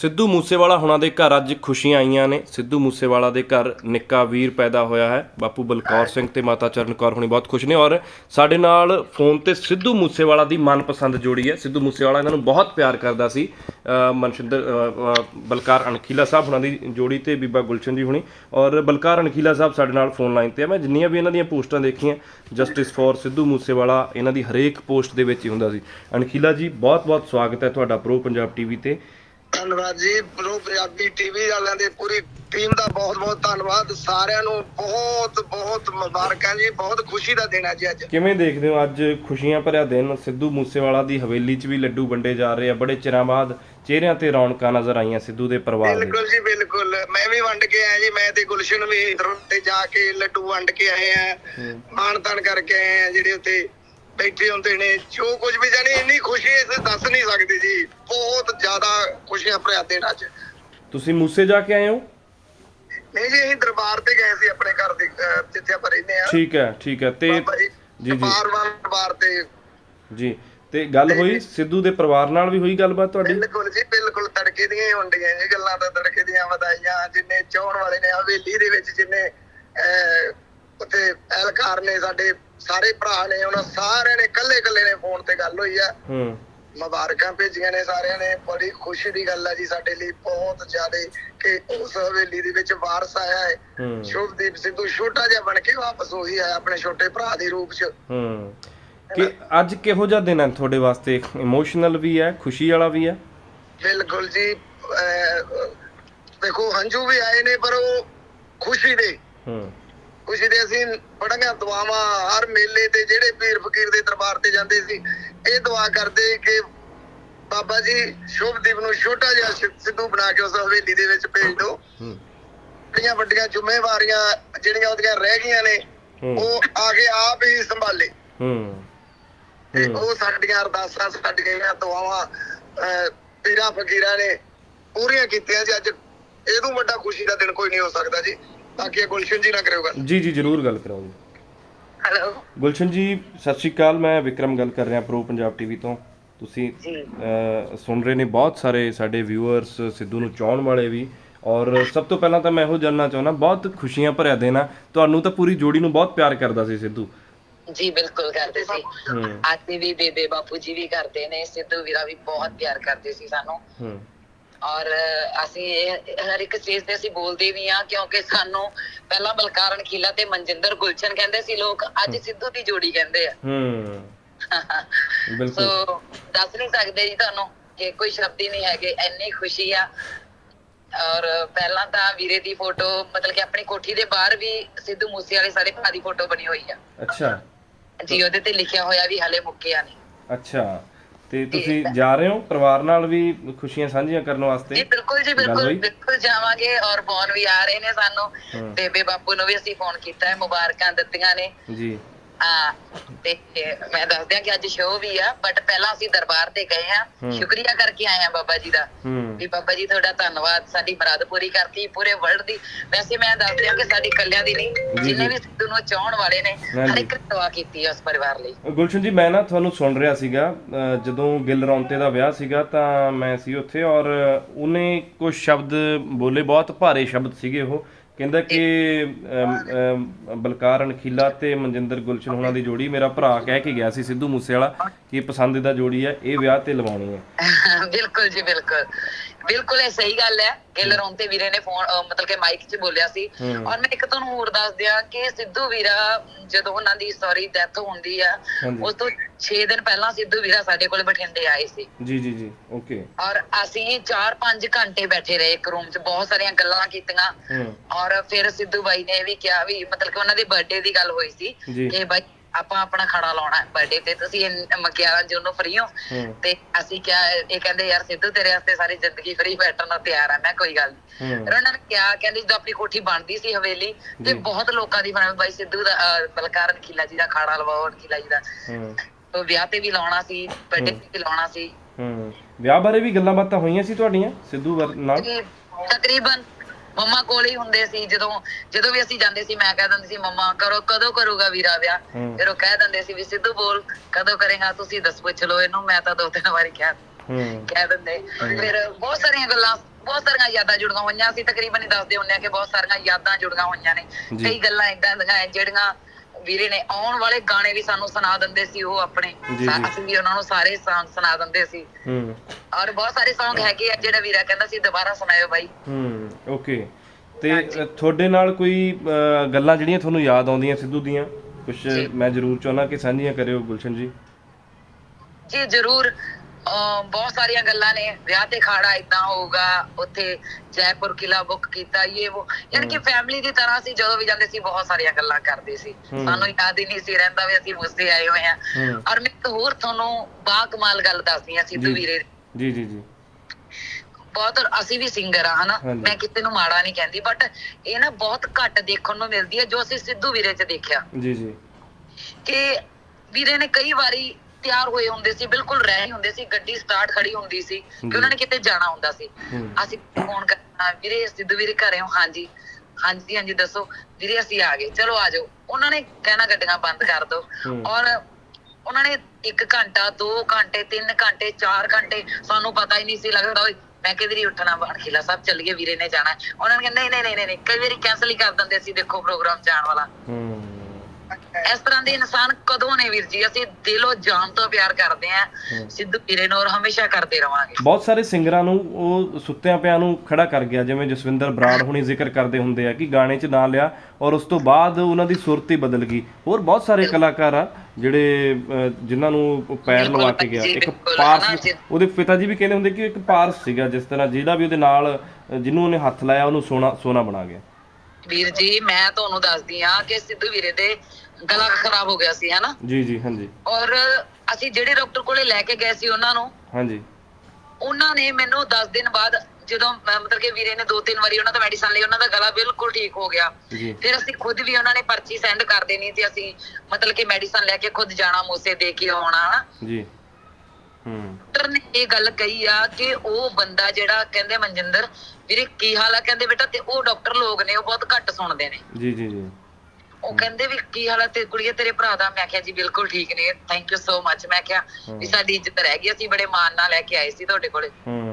ਸਿੱਧੂ ਮੂਸੇਵਾਲਾ ਹੁਣਾਂ ਦੇ ਘਰ ਅੱਜ ਖੁਸ਼ੀਆਂ ਆਈਆਂ ਨੇ। ਸਿੱਧੂ ਮੂਸੇਵਾਲਾ ਦੇ ਘਰ ਨਿੱਕਾ ਵੀਰ ਪੈਦਾ ਹੋਇਆ ਹੈ। ਬਾਪੂ ਬਲਕੌਰ ਸਿੰਘ ਤੇ ਮਾਤਾ ਚਰਨ ਕੌਰ ਹੁਣੀ ਬਹੁਤ ਖੁਸ਼ ਨੇ ਔਰ ਸਾਡੇ ਨਾਲ ਫੋਨ ਤੇ ਸਿੱਧੂ ਮੂਸੇਵਾਲਾ ਦੀ ਮਨਪਸੰਦ ਜੋੜੀ ਹੈ। ਸਿੱਧੂ ਮੂਸੇਵਾਲਾ ਇਹਨਾਂ ਨੂੰ ਬਹੁਤ ਪਿਆਰ ਕਰਦਾ ਸੀ। ਮਨਸ਼ਿੰਦਰ ਬਲਕਾਰ ਅਣਖੀਲਾ ਸਾਹਿਬ ਹੁਣਾਂ ਦੀ ਜੋੜੀ ਤੇ ਬੀਬਾ ਗੁਲਸ਼ਨ ਜੀ ਹੁਣੀ ਔਰ ਬਲਕਾਰ ਅਣਖੀਲਾ ਸਾਹਿਬ ਸਾਡੇ ਨਾਲ ਫੋਨ ਲਾਈਨ ਤੇ ਆ। ਮੈਂ ਜਿੰਨੀਆਂ ਵੀ ਇਹਨਾਂ ਦੀਆਂ ਪੋਸਟਾਂ ਦੇਖੀਆਂ ਜਸਟਿਸ ਫॉर ਸਿੱਧੂ ਮੂਸੇਵਾਲਾ ਇਹਨਾਂ ਦੀ ਹਰੇਕ ਪੋਸਟ ਦੇ ਵਿੱਚ ਹੀ ਹੁੰਦਾ ਸੀ। ਅਣਖੀਲਾ ਜੀ ਬਹੁਤ ਬਹੁਤ ਸਵਾਗਤ ਹੈ ਤੁਹਾਡਾ ਪ੍ਰੋ ਪੰਜਾਬ ਟੀਵੀ ਤੇ। ਧੰਨਵਾਦ ਜੀ। ਪ੍ਰੋ ਪੰਜਾਬੀ ਟੀਵੀ ਵਾਲਿਆਂ ਦੇ ਪੂਰੀ ਟੀਮ ਦਾ ਬਹੁਤ ਬਹੁਤ ਧੰਨਵਾਦ। ਸਾਰਿਆਂ ਨੂੰ ਬਹੁਤ ਬਹੁਤ ਮੁਬਾਰਕਾਂ ਜੀ। ਬਹੁਤ ਖੁਸ਼ੀ ਦਾ ਦਿਨ ਹੈ ਜੀ ਅੱਜ। ਕਿਵੇਂ ਦੇਖਦੇ ਹੋ ਅੱਜ ਖੁਸ਼ੀਆਂ ਭਰਿਆ ਦਿਨ? ਸਿੱਧੂ ਮੂਸੇਵਾਲਾ ਦੀ ਹਵੇਲੀ 'ਚ ਵੀ ਲੱਡੂ ਵੰਡੇ ਜਾ ਰਹੇ ਆ। ਬੜੇ ਚਿਰਾਂ ਬਾਅਦ ਚਿਹਰਿਆਂ ਤੇ ਰੌਣਕਾਂ ਨਜ਼ਰ ਆਈਆਂ ਸਿੱਧੂ ਦੇ ਪਰਿਵਾਰ ਦੇ। ਬਿਲਕੁਲ ਜੀ ਬਿਲਕੁਲ। ਮੈਂ ਵੀ ਵੰਡ ਕੇ ਆਇਆ ਜੀ। ਮੈਂ ਤੇ ਗੁਲਸ਼ਨ ਵੀ ਇੱਧਰ ਤੇ ਜਾ ਕੇ ਲੱਡੂ ਵੰਡ ਕੇ ਆਏ ਆ। ਮਾਣ ਤਾਣ ਕਰਕੇ ਆਏ ਆ ਜਿਹੜੇ ਉੱਤੇ ਬੈਠੇ ਹੁੰਦੇ ਨੇ ਜੋ ਕੁਝ ਵੀ ਜਾਨੀ ਇੰਨੀ ਖੁਸ਼ੀ ਇਸ ਦੱਸ ਨਹੀਂ ਸਕਦੇ ਜੀ। ਬਹੁਤ ਜ਼ਿਆਦਾ ਖੁਸ਼ੀਆਂ ਭਰਿਆ ਦਿਨ ਅੱਜ। ਤੁਸੀਂ ਮੂਸੇ ਜਾ ਕੇ ਆਏ ਹੋ? ਨਹੀਂ ਜੀ ਅਸੀਂ ਦਰਬਾਰ ਤੇ ਗਏ ਸੀ ਆਪਣੇ ਘਰ ਦੇ ਅਹ, ਜਿੱਥੇ ਆਪਾਂ ਰਹਿੰਦੇ ਆ ਠੀਕ ਹੈ ਠੀਕ ਹੈ। ਤੇ ਜੀ ਜੀ ਜੀ। ਬਾਰ-ਬਾਰ ਦਰਬਾਰ ਤੇ। ਜੀ ਤੇ ਗੱਲ ਹੋਈ ਸਿੱਧੂ ਦੇ ਪਰਿਵਾਰ ਨਾਲ ਵੀ ਹੋਈ ਗੱਲਬਾਤ ਤੁਹਾਡੀ? ਬਿਲਕੁਲ ਜੀ ਬਿਲਕੁਲ ਤੜਕੇ ਦੀਆਂ ਹੀ ਹੁੰਦੀਆਂ ਜੀ ਗੱਲਾਂ ਤਾਂ ਤੜਕੇ ਦੀਆਂ ਵਧਾਈਆਂ ਜਿੰਨੇ ਚਾਹਣ ਵਾਲੇ ਨੇ ਹਵੇਲੀ ਦੇ ਵਿੱਚ ਜਿੰਨੇ ਅਹ, ਉੱਥੇ ਐਲਕਾਰ ਨੇ ਸਾਡੇ ਸਾਰੇ ਭਰਾ ਨੇ ਉਹਨਾਂ ਸਾਰਿਆਂ ਨੇ ਕੱਲੇ ਕੱਲੇ ਨੇ ਫੋਨ ਤੇ ਗੱਲ ਹੋਈ ਆ। ਹੂੰ। ਮੁਬਾਰਕਾਂ ਭੇਜੀਆਂ ਨੇ ਸਾਰਿਆਂ ਨੇ ਬੜੀ ਖੁਸ਼ੀ ਦੀ ਗੱਲ ਹੈ ਜੀ ਸਾਡੇ ਲਈ ਬਹੁਤ ਜ਼ਿਆਦਾ ਕਿ ਉਸ ਹਵੇਲੀ ਦੇ ਵਿੱਚ ਵਾਰਸ ਆਇਆ ਹੈ। ਹੂੰ। ਸ਼ੁਭਦੀਪ ਸਿੱਧੂ ਛੋਟਾ ਜਿਹਾ ਬਣ ਕੇ ਵਾਪਸ ਉਹੀ ਆਇਆ ਆਪਣੇ ਛੋਟੇ ਭਰਾ ਦੇ ਰੂਪ 'ਚ। ਹੂੰ। ਕਿ ਅੱਜ ਕਿਹੋ ਜਿਹਾ ਦਿਨ ਹੈ ਤੁਹਾਡੇ ਵਾਸਤੇ? ਇਮੋਸ਼ਨਲ ਵੀ ਹੈ ਖੁਸ਼ੀ ਵਾਲਾ ਵੀ ਹੈ ਬਿਲਕੁਲ ਜੀ ਦੇਖੋ ਹੰਝੂ ਵੀ ਆਏ ਨੇ ਪਰ ਉਹ ਖੁਸ਼ੀ ਦੇ। ਹੂੰ। ਖੁਸ਼ੀ ਦੇ ਅਸੀਂ ਬੜੀਆਂ ਦੁਆਵਾਂ ਹਰ ਮੇਲੇ ਤੇ ਜਿਹੜੇ ਪੀਰ ਫਕੀਰ ਦੇ ਦਰਬਾਰ ਤੇ ਜਾਂਦੇ ਸੀ ਇਹ ਦੁਆ ਕਰਦੇ ਕਿ ਬਾਬਾ ਜੀ ਸ਼ੁਭਦੀਪ ਨੂੰ ਛੋਟਾ ਜਿਹਾ ਸਿੱਧੂ ਬਣਾ ਕੇ ਉਸ ਹਵੇਲੀ ਦੇ ਵਿੱਚ ਭੇਜ ਦਿਓ। ਹੂੰ। ਬੜੀਆਂ ਵੱਡੀਆਂ ਜ਼ਿੰਮੇਵਾਰੀਆਂ ਜਿਹੜੀਆਂ ਉਹਦੀਆਂ ਰਹਿ ਗਈਆਂ ਨੇ ਉਹ ਆ ਕੇ ਆਪ ਹੀ ਸੰਭਾਲੇ। ਹੂੰ। ਤੇ। ਉਹ ਸਾਡੀਆਂ ਅਰਦਾਸਾਂ ਸਾਡੀਆਂ ਦੁਆਵਾਂ ਪੀਰਾਂ ਫਕੀਰਾਂ ਨੇ ਪੂਰੀਆਂ ਕੀਤੀਆਂ ਜੀ। ਅੱਜ ਇਹ ਤੋਂ ਵੱਡਾ ਖੁਸ਼ੀ ਦਾ ਦਿਨ ਕੋਈ ਨਹੀਂ ਹੋ ਸਕਦਾ ਜੀ। ਬਾਕੀ ਇਹ ਗੁਲਸ਼ਨ ਜੀ ਨਾ ਕਰਿਓ ਗੱਲ। ਜੀ ਜੀ ਜਰੂਰ ਗੱਲ ਕਰਾਓ ਜੀ ਹੈਲੋ ਗੁਲਸ਼ਨ ਜੀ ਸਤਿ ਸ਼੍ਰੀ ਅਕਾਲ। ਮੈਂ ਵਿਕਰਮ ਗੱਲ ਕਰ ਰਿਹਾ ਪ੍ਰੋ ਪੰਜਾਬ ਟੀਵੀ ਤੋਂ। ਤੁਸੀਂ ਅਹ, ਸੁਣ ਰਹੇ ਨੇ ਬਹੁਤ ਸਾਰੇ ਸਾਡੇ ਵਿਊਅਰਸ ਸਿੱਧੂ ਨੂੰ ਚਾਹਣ ਵਾਲੇ ਵੀ। ਔਰ ਸਭ ਤੋਂ ਪਹਿਲਾਂ ਤਾਂ ਮੈਂ ਇਹੋ ਜਾਨਣਾ ਚਾਹੁੰਦਾ ਬਹੁਤ ਖੁਸ਼ੀਆਂ ਭਰਿਆ ਦਿਨ ਆ। ਤੁਹਾਨੂੰ ਤਾਂ ਪੂਰੀ ਜੋੜੀ ਨੂੰ ਬਹੁਤ ਪਿਆਰ ਕਰਦਾ ਸੀ ਸਿੱਧੂ। ਜੀ ਬਿਲਕੁਲ ਕਰਦੇ ਸੀ। ਹੂੰ। ਵੀ ਬੇਬੇ ਬਾਪੂ ਜੀ ਵੀ ਕਰਦੇ ਨੇ। ਸਿੱਧੂ ਵੀਰਾ ਵੀ ਬਹੁਤ ਪਿਆਰ ਕਰਦੇ ਸੀ ਸਾਨੂੰ। ਹੂੰ। ਔਰ ਅਸੀਂ ਇਹ ਹਰ ਇੱਕ ਚੀਜ਼ ਤੇ ਅਸੀਂ ਬੋਲਦੇ ਵੀ ਆ ਕਿਉਂਕਿ ਸਾਨੂੰ ਪਹਿਲਾਂ ਬਲਕਾਰਨ ਖੀਲਾ ਤੇ ਮਨਜਿੰਦਰ ਗੁਲਸ਼ਨ ਕਹਿੰਦੇ ਸੀ ਲੋਕ ਅੱਜ ਸਿੱਧੂ ਦੀ ਜੋੜੀ ਕਹਿੰਦੇ ਆ। ਹੂੰ। ਬਿਲਕੁਲ। ਸੋ ਦੱਸ ਨਹੀਂ ਸਕਦੇ ਜੀ ਤੁਹਾਨੂੰ ਕਿ ਕੋਈ ਸ਼ਬਦ ਹੀ ਨਹੀਂ ਹੈਗੇ ਇੰਨੀ ਖੁਸ਼ੀ ਆ। ਔਰ ਪਹਿਲਾਂ ਤਾਂ ਵੀਰੇ ਦੀ ਫੋਟੋ ਮਤਲਬ ਕਿ ਆਪਣੀ ਕੋਠੀ ਦੇ ਬਾਹਰ ਵੀ ਸਿੱਧੂ ਮੂਸੇ ਵਾਲੇ ਸਾਰੇ ਭਰਾ ਦੀ ਫੋਟੋ ਬਣੀ ਹੋਈ ਆ। ਅੱਛਾ। ਜੀ ਉਹਦੇ ਤੇ ਲਿਖਿਆ ਹੋਇਆ ਵੀ ਹਲੇ ਮੁੱਕਿਆ ਨਹੀਂ। ਅੱਛਾ। ਤੇ ਤੁਸੀਂ ਜਾ ਰਹੇ ਹੋ ਪਰਿਵਾਰ ਨਾਲ ਵੀ ਖੁਸ਼ੀਆਂ ਸਾਂਝੀਆਂ ਕਰਨ ਜੀ ਵਾਸਤੇ ਬਿਲਕੁਲ ਜੀ ਬਿਲਕੁਲ? ਬਿਲਕੁਲ ਜਾਵਾਂਗੇ ਔਰ ਫੋਨ ਵੀ ਆ ਰਹੇ ਨੇ ਸਾਨੂੰ। ਬੇਬੇ ਬਾਪੂ ਨੂੰ ਵੀ ਅਸੀਂ ਫੋਨ ਕੀਤਾ ਹੈ ਮੁਬਾਰਕਾਂ ਦਿੱਤੀਆਂ ਨੇ ਜੀ ਆ ਤੇ ਮੈਂ ਦੱਸ ਦਿਆਂ ਕਿ ਅੱਜ ਸ਼ੋਅ ਵੀ ਆ ਬਟ ਪਹਿਲਾਂ ਅਸੀਂ ਦਰਬਾਰ ਤੇ ਗਏ ਆ। ਸ਼ੁਕਰੀਆ ਕਰਕੇ ਆਏ ਆ ਬਾਬਾ ਜੀ ਦਾ ਹੂੰ ਵੀ ਬਾਬਾ ਜੀ ਤੁਹਾਡਾ ਧੰਨਵਾਦ ਸਾਡੀ ਬਰਾਦ ਪੂਰੀ ਕਰਤੀ ਪੂਰੇ ਵਰਲਡ ਦੀ ਵੈਸੇ ਮੈਂ ਦੱਸ ਦਿਆਂ ਕਿ ਸਾਡੀ ਕੱਲਿਆਂ ਦੀ ਨਹੀਂ ਜਿੰਨੇ। ਵੀ ਸਿੱਧੂ ਨੂੰ ਚਾਹਣ ਵਾਲੇ ਨੇ। ਹਰ ਇੱਕ ਦੁਆ ਕੀਤੀ ਹੈ ਉਸ ਪਰਿਵਾਰ ਲਈ ਗੁਲਸ਼ਨ ਜੀ ਮੈਂ ਨਾ ਤੁਹਾਨੂੰ ਸੁਣ ਰਿਹਾ ਸੀਗਾ ਜਦੋਂ ਗਿੱਲ ਰੌਂਤੇ ਦਾ ਵਿਆਹ ਸੀਗਾ ਤਾਂ ਮੈਂ ਸੀ ਉੱਥੇ ਔਰ ਉਹਨੇ ਕੁਝ ਸ਼ਬਦ ਬੋਲੇ ਬਹੁਤ ਭਾਰੇ ਸ਼ਬਦ ਸੀਗੇ ਉਹ ਕਹਿੰਦਾ ਕਿ ਅਮ, ਅਮ, ਬਲਕਾਰ ਅਣਖੀਲਾ ਤੇ ਮਨਜਿੰਦਰ ਗੁਲਸ਼ਨ ਹੋਣਾ ਦੀ ਜੋੜੀ ਮੇਰਾ ਭਰਾ ਕਹਿ ਕੇ ਗਿਆ ਸੀ ਸਿੱਧੂ ਮੂਸੇਵਾਲਾ ਕਿ ਪਸੰਦੀਦਾ ਜੋੜੀ ਹੈ ਇਹ ਵਿਆਹ ਤੇ ਲਵਾਉਣੀ ਹੈ। ਬਿਲਕੁਲ ਜੀ ਬਿਲਕੁਲ। ਬਿਲਕੁਲ ਇਹ ਸਹੀ ਗੱਲ ਹੈ। ਗਿੱਲ ਰੌਂਤੇ ਵੀਰੇ ਨੇ ਫੋਨ ਮਤਲਬ ਕਿ ਮਾਈਕ 'ਚ ਬੋਲਿਆ ਸੀ। ਔਰ ਮੈਂ ਇੱਕ ਤੁਹਾਨੂੰ ਹੋਰ ਦੱਸ ਦਿਆਂ ਕਿ ਸਿੱਧੂ ਵੀਰਾ ਜਦੋਂ ਉਹਨਾਂ ਦੀ ਸੌਰੀ ਡੈਥ ਹੁੰਦੀ ਆ। ਉਸ ਤੋਂ 6 ਦਿਨ ਪਹਿਲਾਂ ਸਿੱਧੂ ਵੀਰਾ ਸਾਡੇ ਕੋਲ ਬਠਿੰਡੇ ਆਏ ਸੀ। ਜੀ ਜੀ ਜੀ ਓਕੇ ਔਰ ਅਸੀਂ 4-5 ਘੰਟੇ ਬੈਠੇ ਰਹੇ ਇੱਕ ਰੂਮ 'ਚ ਬਹੁਤ ਸਾਰੀਆਂ ਗੱਲਾਂ ਕੀਤੀਆਂ। ਔਰ ਫਿਰ ਸਿੱਧੂ ਬਾਈ ਨੇ ਵੀ ਕਿਹਾ ਵੀ ਮਤਲਬ ਕਿ ਉਹਨਾਂ ਦੇ ਬਰਥਡੇ ਦੀ ਗੱਲ ਹੋਈ ਸੀ। ਕਿ ਬਾਈ ਆਪਾਂ ਆਪਣਾ ਖਾਣਾ ਲਾਉਣਾ ਹੈ। ਬਰਥਡੇ ਤੇ ਤੁਸੀਂ ਮਕਿਆਰਾਂ ਜੋਨੋਂ ਫਰੀ ਹੋ। ਤੇ ਅਸੀਂ ਕਿਹਾ ਇਹ ਕਹਿੰਦੇ ਯਾਰ ਸਿੱਧੂ ਤੇਰੇ ਵਾਸਤੇ ਸਾਰੀ ਜ਼ਿੰਦਗੀ ਫਰੀ ਬੈਠਣ ਨੂੰ ਤਿਆਰ ਆ। ਮੈਂ ਕੋਈ ਗੱਲ ਨੀ। ਹੂੰ। ਫਿਰ ਉਹਨਾਂ ਨੇ ਕਿਹਾ ਕਹਿੰਦੇ ਜਦੋਂ ਆਪਣੀ ਕੋਠੀ ਬਣਦੀ ਸੀ ਹਵੇਲੀ ਤੇ ਜੀ। ਬਹੁਤ ਲੋਕਾਂ ਦੀ ਫਰਮਾਇਸ਼ ਬਾਈ ਸਿੱਧੂ ਦਾ ਬਲਕਾਰਨ ਖਿਲਾ ਜੀ ਦਾ ਖਾਣਾ ਲਵਾਓ ਖਿਲਾ ਜੀ ਦਾ। ਵਿਆਹ ਤੇ ਵੀ ਲਾਉਣਾ ਸੀ ਬਰਥਡੇ। ਤੇ ਵੀ ਲਾਉਣਾ ਸੀ। ਹੂੰ। ਵਿਆਹ ਬਾਰੇ ਵੀ ਗੱਲਾਂ ਬਾਤਾਂ ਹੋਈਆਂ ਸੀ ਤੁਹਾਡੀਆਂ ਸਿੱਧੂ ਨਾਲ? ਤਕਰੀਬਨ ਮੰਮਾ ਕੋਲ ਹੀ ਹੁੰਦੇ ਸੀ ਜਦੋਂ ਜਦੋਂ ਵੀ ਅਸੀਂ ਜਾਂਦੇ ਸੀ ਮੈਂ ਕਹਿ ਦਿੰਦੀ ਸੀ ਮੰਮਾ ਕਰੋ ਕਦੋਂ ਕਰੂਗਾ ਵੀਰਾ ਵਿਆਹ। ਫਿਰ ਉਹ ਕਹਿ ਦਿੰਦੇ ਸੀ ਵੀ ਸਿੱਧੂ ਬੋਲ ਕਦੋਂ ਕਰੇਗਾ ਤੁਸੀਂ ਦੱਸ ਪੁੱਛ ਲਓ ਇਹਨੂੰ ਮੈਂ ਤਾਂ ਦੋ ਤਿੰਨ ਵਾਰੀ ਕਿਹਾ। ਕਹਿ ਦਿੰਦੇ। ਫਿਰ ਬਹੁਤ ਸਾਰੀਆਂ ਗੱਲਾਂ ਬਹੁਤ ਸਾਰੀਆਂ ਯਾਦਾਂ ਜੁੜੀਆਂ ਹੋਈਆਂ। ਅਸੀਂ ਤਕਰੀਬਨ ਹੀ ਦੱਸਦੇ ਹੁੰਦੇ ਆ ਕਿ ਬਹੁਤ ਸਾਰੀਆਂ ਯਾਦਾਂ ਜੁੜੀਆਂ ਹੋਈਆਂ ਨੇ। ਕਈ ਗੱਲਾਂ ਇਦਾਂ ਦੀਆਂ ਜਿਹੜੀਆਂ ਵੀਰੇ ਨੇ ਆਉਣ ਵਾਲੇ ਗਾਣੇ ਵੀ ਸਾਨੂੰ ਸੁਣਾ ਦਿੰਦੇ ਸੀ ਉਹ ਆਪਣੇ। ਅਸੀਂ ਵੀ ਉਹਨਾਂ ਨੂੰ ਸਾਰੇ ਸੁਣਾ ਦਿੰਦੇ ਸੀ। ਔਰ ਬਹੁਤ ਸਾਰੇ Song ਹੈਗੇ ਆ ਜਿਹੜਾ ਵੀਰਾ ਕਹਿੰਦਾ ਸੀ ਦੁਬਾਰਾ ਸੁਣਾਇਓ ਬਾਈ। ਹੂੰ ਓਕੇ। ਤੇ ਤੁਹਾਡੇ ਨਾਲ ਕੋਈ ਅ, ਗੱਲਾਂ ਜਿਹੜੀਆਂ ਤੁਹਾਨੂੰ ਯਾਦ ਆਉਂਦੀਆਂ ਸਿੱਧੂ ਦੀਆਂ ਕੁਝ। ਮੈਂ ਜ਼ਰੂਰ ਚਾਹੁੰਦਾ ਕਿ ਸਾਂਝੀਆਂ ਕਰਿਓ ਗੁਲਸ਼ਨ ਜੀ। ਜੀ ਜ਼ਰੂਰ। ਬਹੁਤ ਸਾਰੀਆਂ ਗੱਲਾਂ ਨੇ। ਵਿਆਹ ਤੇ ਖਾੜਾ ਇਦਾਂ ਹੋਊਗਾ ਉੱਥੇ ਜੈਪੁਰ ਕਿਲਾ ਬੁੱਕ ਕੀਤਾ ਇਹ ਉਹ ਯਾਨੀ ਕਿ ਫੈਮਿਲੀ ਦੀ ਤਰ੍ਹਾਂ ਸੀ ਜਦੋਂ ਵੀ ਜਾਂਦੇ ਸੀ ਬਹੁਤ ਸਾਰੀਆਂ ਗੱਲਾਂ ਕਰਦੇ ਸੀ। ਸਾਨੂੰ ਯਾਦ ਹੀ ਨਹੀਂ ਸੀ ਰਹਿੰਦਾ ਵੀ ਅਸੀਂ ਮੁਸਤੇ ਆਏ ਹੋਏ ਹੂੰ। ਔਰ ਮੈਂ ਇੱਕ ਹੋਰ ਤੁਹਾਨੂੰ ਬਾ ਕਮਾਲ ਗੱਲ ਦੱਸਦੀ ਹਾਂ ਸਿੱਧੂ ਜੀ। ਵੀਰੇ ਦੀ। ਜੀ ਜੀ ਜੀ। ਬਹੁਤ ਅਸੀਂ ਵੀ ਸਿੰਗਰ ਆ ਹਨਾ? ਹਾਂਜੀ। ਮੈਂ ਕਿਸੇ ਨੂੰ ਮਾੜਾ ਨਹੀਂ ਕਹਿੰਦੀ ਬਟ ਇਹ ਨਾ ਬਹੁਤ ਘੱਟ ਦੇਖਣ ਨੂੰ ਮਿਲਦੀ ਹੈ ਜੋ ਅਸੀਂ ਸਿੱਧੂ ਵੀਰੇ 'ਚ ਦੇਖਿਆ। ਜੀ ਜੀ। ਕਿ ਵੀਰੇ ਨੇ ਕਈ ਵਾਰੀ ਤਿਆਰ ਹੋਏ ਹੁੰਦੇ ਸੀ ਬਿਲਕੁਲ ਰਹੇ ਹੁੰਦੇ ਸੀ ਗੱਡੀ ਸਟਾਰਟ ਖੜੀ ਹੁੰਦੀ ਸੀ। ਕਿ ਉਹਨਾਂ ਨੇ ਕਿਤੇ ਜਾਣਾ ਹੁੰਦਾ ਸੀ। ਅਸੀਂ ਫੋਨ ਕਰਨਾ ਵੀਰੇ ਸਿੱਧੂ ਵੀਰੇ ਘਰੇ ਹੋ ਹਾਂਜੀ। ਹਾਂਜੀ ਹਾਂਜੀ ਦੱਸੋ। ਵੀਰੇ ਅਸੀਂ ਆ ਗਏ। ਚਲੋ ਆ ਜਾਓ। ਉਹਨਾਂ ਨੇ ਕਹਿਣਾ ਗੱਡੀਆਂ ਬੰਦ ਕਰ ਦਿਓ। ਔਰ ਉਹਨਾਂ ਨੇ 1 ਘੰਟਾ 2 ਘੰਟੇ 3 ਘੰਟੇ 4 ਘੰਟੇ ਸਾਨੂੰ ਪਤਾ ਹੀ ਨਹੀਂ ਸੀ ਲੱਗਦਾ ਓਏ ਮੈਂ ਕਿ ਵੀਰੇ ਉੱਠਣਾ ਬਣ ਸਾਹਿਬ ਚੱਲੀਏ ਵੀਰੇ ਨੇ ਜਾਣਾ ਹੈ। ਉਹਨਾਂ ਨੇ ਕਹਿੰਦੇ ਨਹੀਂ ਨਹੀਂ ਨਹੀਂ, ਨਹੀਂ ਕਈ ਵਾਰੀ ਕੈਨਸਲ ਹੀ ਕਰ ਦਿੰਦੇ ਸੀ ਦੇਖੋ ਪ੍ਰੋਗਰਾਮ ਜਾਣ ਵਾਲਾ ਹੂੰ ਇਸ ਤਰ੍ਹਾਂ ਦੇ ਇਨਸਾਨ ਕਦੋਂ ਨੇ ਵੀਰ ਜੀ? ਅਸੀਂ ਦਿਲੋਂ ਜਾਨ ਤੋਂ ਪਿਆਰ ਕਰਦੇ ਆਂ। ਸਿੱਧੂ ਵੀਰੇ ਨੂੰ ਔਰ ਹਮੇਸ਼ਾ ਕਰਦੇ ਰਵਾਂਗੇ। ਬਹੁਤ ਸਾਰੇ ਸਿੰਗਰਾਂ ਨੂੰ ਉਹ ਸੁੱਤਿਆਂ ਪਿਆਂ ਨੂੰ ਖੜਾ ਕਰ ਗਿਆ ਜਿਵੇਂ ਜਸਵਿੰਦਰ ਬਰਾੜ ਹੁਣੀ ਜ਼ਿਕਰ ਕਰਦੇ ਹੁੰਦੇ ਆ ਕਿ ਗਾਣੇ 'ਚ ਨਾਂ ਲਿਆ ਔਰ ਉਸ ਤੋਂ ਬਾਅਦ ਉਹਨਾਂ ਦੀ ਸੁਰਤ ਹੀ ਬਦਲ ਗਈ। ਹੋਰ ਬਹੁਤ ਸਾਰੇ ਕਲਾਕਾਰ ਆ ਜਿਹੜੇ ਜਿਨ੍ਹਾਂ ਨੂੰ ਪੈਰ ਲਵਾ ਕੇ ਗਿਆ। ਇੱਕ ਪਾਰਸ। ਉਹਦੇ ਪਿਤਾ ਜੀ ਵੀ ਕਹਿੰਦੇ ਹੁੰਦੇ ਕਿ ਇੱਕ ਪਾਰਸ ਸੀਗਾ ਜਿਸ ਤਰ੍ਹਾਂ ਜਿਹੜਾ ਵੀ ਉਹਦੇ ਨਾਲ ਜਿਹਨੂੰ ਉਹਨੇ ਹੱਥ ਲਾਇਆ ਉਹਨੂੰ ਸੋਨਾ ਸੋਨਾ ਬਣਾ ਗਿਆ। ਵੀਰ ਜੀ ਮੈਂ ਤੁਹਾਨੂੰ ਦੱਸਦੀ ਆ ਕਿ ਸਿੱਧੂ ਵੀਰੇ ਦੇ ਗਲਾ ਖਰਾਬ ਹੋ ਗਿਆ ਸੀ ਹਨਾ? ਜੀ ਜੀ ਹਾਂਜੀ। ਔਰ ਅਸੀਂ ਜਿਹੜੇ ਡਾਕਟਰ ਕੋਲੇ ਲੈ ਕੇ ਗਏ ਸੀ ਉਹਨਾਂ ਨੂੰ ਹਾਂਜੀ। ਉਹਨਾਂ ਨੇ ਮੈਨੂੰ 10 ਦਿਨ ਬਾਅਦ ਜਦੋਂ ਮੈਂ ਮਤਲਬ ਕਿ ਵੀਰੇ ਨੇ ਦੋ ਤਿੰਨ ਵਾਰੀ ਉਹਨਾਂ ਦਾ ਮੈਡੀਸਨ ਲਈ ਉਹਨਾਂ ਦਾ ਗਲਾ ਬਿਲਕੁਲ ਠੀਕ ਹੋ ਗਿਆ। ਜੀ। ਫਿਰ ਅਸੀਂ ਖੁਦ ਵੀ ਉਹਨਾਂ ਨੇ ਪਰਚੀ ਸੈਂਡ ਕਰ ਦੇਣੀ ਤੇ ਅਸੀਂ ਮਤਲਬ ਕਿ ਮੈਡੀਸਨ ਲੈ ਕੇ ਖੁਦ ਜਾਣਾ ਮੂਸੇ ਦੇ ਕੇ ਆਉਣਾ ਜੀ। ਡਾਕਟਰ ਨੇ ਇਹ ਗੱਲ ਕਹੀ ਆ ਕਿ ਉਹ ਬੰਦਾ ਜਿਹੜਾ ਕਹਿੰਦੇ ਮਨਜਿੰਦਰ ਵੀਰੇ ਕੀ ਹਾਲ ਆ ਕਹਿੰਦੇ ਬੇਟਾ ਤੇ ਉਹ ਡਾਕਟਰ ਲੋਕ ਨੇ ਉਹ ਬਹੁਤ ਘੱਟ ਸੁਣਦੇ ਨੇ। ਜੀ ਜੀ ਜੀ। ਉਹ ਕਹਿੰਦੇ ਵੀ ਕੀ ਹਾਲ ਆ ਤੇ ਕੁੜੀਏ ਤੇਰੇ ਭਰਾ ਦਾ? ਮੈਂ ਕਿਹਾ ਜੀ ਬਿਲਕੁਲ ਠੀਕ ਨੇ ਥੈਂਕ ਯੂ ਸੋ ਮੱਚ ਮੈਂ ਕਿਹਾ ਵੀ ਸਾਡੀ ਇੱਜ਼ਤ ਰਹਿ ਗਈ ਅਸੀਂ ਬੜੇ ਮਾਣ ਨਾਲ ਲੈ ਕੇ ਆਏ ਸੀ ਤੁਹਾਡੇ ਕੋਲੇ। ਹੂੰ।